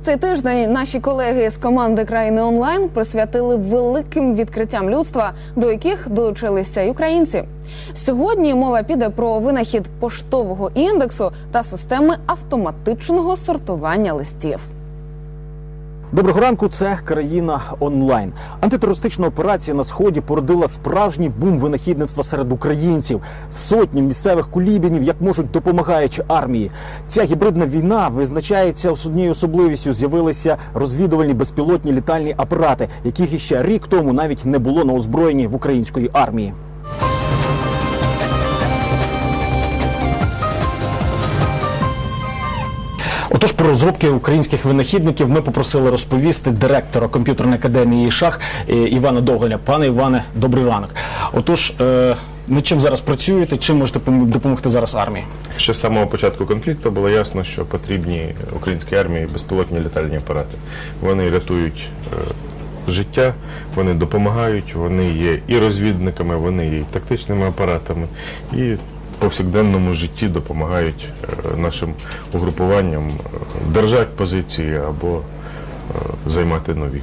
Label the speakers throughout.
Speaker 1: Цей тиждень наші колеги з команди країни онлайн присвятили великим відкриттям людства, до яких долучилися й українці. Сьогодні мова піде про винахід поштового індексу та системи автоматичного сортування листів.
Speaker 2: Доброго ранку, це країна онлайн. Антитерористична операція на сході породила справжній бум винахідництва серед українців. Сотні місцевих кулібінів як можуть допомагають армії. Ця гібридна війна визначається однією особливістю. З'явилися розвідувальні безпілотні літальні апарати, яких іще рік тому навіть не було на озброєнні в української армії. Отож, про розробки українських винахідників ми попросили розповісти директора комп'ютерної академії шах е, Івана Довголя. Пане Іване, добрий ранок. Отож, е, над чим зараз працюєте? Чим можете допомогти зараз армії?
Speaker 3: Ще з самого початку конфлікту було ясно, що потрібні українській армії безпілотні літальні апарати. Вони рятують е, життя, вони допомагають, вони є і розвідниками, вони є і тактичними апаратами, і повсякденному житті допомагають е, нашим угрупуванням е, держати позиції або е, займати нові.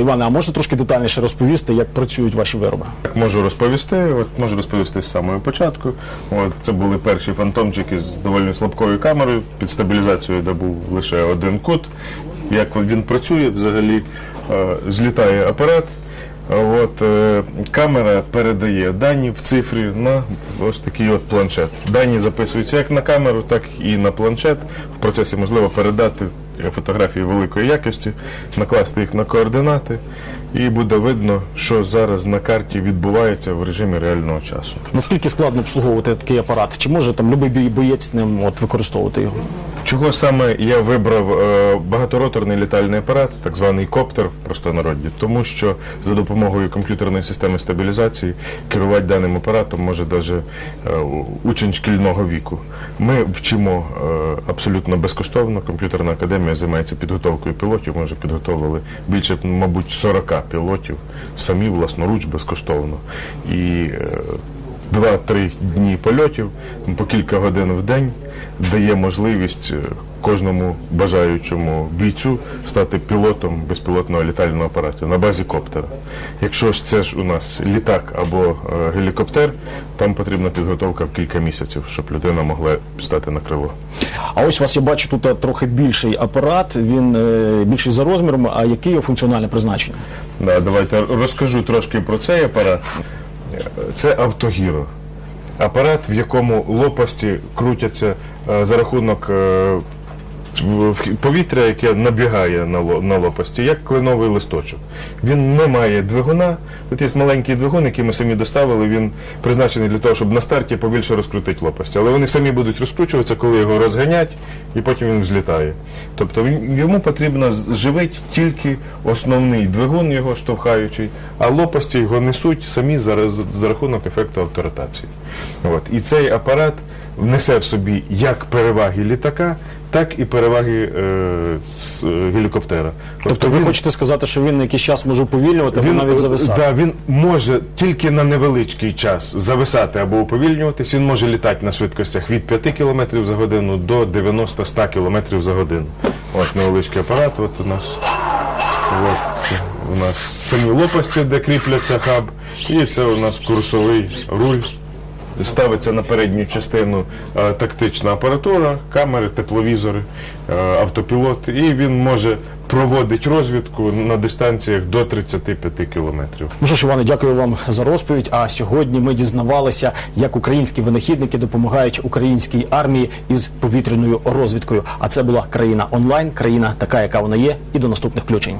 Speaker 2: Іване, а можете трошки детальніше розповісти, як працюють ваші вироби?
Speaker 3: Так, Можу розповісти. От можу розповісти з самого початку. От це були перші фантомчики з доволі слабкою камерою під стабілізацією, де був лише один кут. Як він працює, взагалі злітає апарат. От е, камера передає дані в цифрі на ось такий от планшет. Дані записуються як на камеру, так і на планшет. В процесі можливо передати фотографії великої якості, накласти їх на координати, і буде видно, що зараз на карті відбувається в режимі реального часу.
Speaker 2: Наскільки складно обслуговувати такий апарат? Чи може там любий боєць ним от використовувати його?
Speaker 3: Чого саме я вибрав е, багатороторний літальний апарат, так званий коптер в простонароді? Тому що за допомогою комп'ютерної системи стабілізації керувати даним апаратом може навіть учень шкільного віку. Ми вчимо е, абсолютно безкоштовно. Комп'ютерна академія займається підготовкою пілотів. Ми вже підготовили більше, мабуть, 40 пілотів самі власноруч безкоштовно. І е, Два-три дні польотів по кілька годин в день дає можливість е, кожному бажаючому бійцю стати пілотом безпілотного літального апарату на базі коптера. Якщо ж це ж у нас літак або е, гелікоптер, там потрібна підготовка в кілька місяців, щоб людина могла стати на крило.
Speaker 2: А ось у вас я бачу тут е, трохи більший апарат. Він більший за розміром. А яке його функціональне призначення?
Speaker 3: Да, давайте розкажу трошки про цей апарат. Це автогіро. Апарат, в якому лопасті крутяться е, за рахунок е, повітря, яке набігає на, лопасті, як кленовий листочок. Він не має двигуна. Тут є маленький двигун, який ми самі доставили. Він призначений для того, щоб на старті побільше розкрутити лопасті. Але вони самі будуть розкручуватися, коли його розганять, і потім він взлітає. Тобто йому потрібно живити тільки основний двигун його штовхаючий, а лопасті його несуть самі за, за рахунок ефекту авторотації. От. І цей апарат несе в собі як переваги літака, так і переваги е, з, е, гелікоптера.
Speaker 2: Тобто ви
Speaker 3: він-
Speaker 2: хочете сказати, що він на якийсь час може уповільнювати або навіть
Speaker 3: е,
Speaker 2: зависати?
Speaker 3: Да, він може тільки на невеличкий час зависати або уповільнюватись. Він може літати на швидкостях від 5 км за годину до 90-100 км за годину. Ось невеличкий апарат. От у нас от, у нас самі лопасті, де кріпляться хаб, і це у нас курсовий руль. Ставиться на передню частину е, тактична апаратура, камери, тепловізори, е, автопілот, і він може проводити розвідку на дистанціях до 35 кілометрів.
Speaker 2: Ну що ж, Іване, дякую вам за розповідь. А сьогодні ми дізнавалися, як українські винахідники допомагають українській армії із повітряною розвідкою. А це була країна онлайн, країна така, яка вона є. І до наступних включень.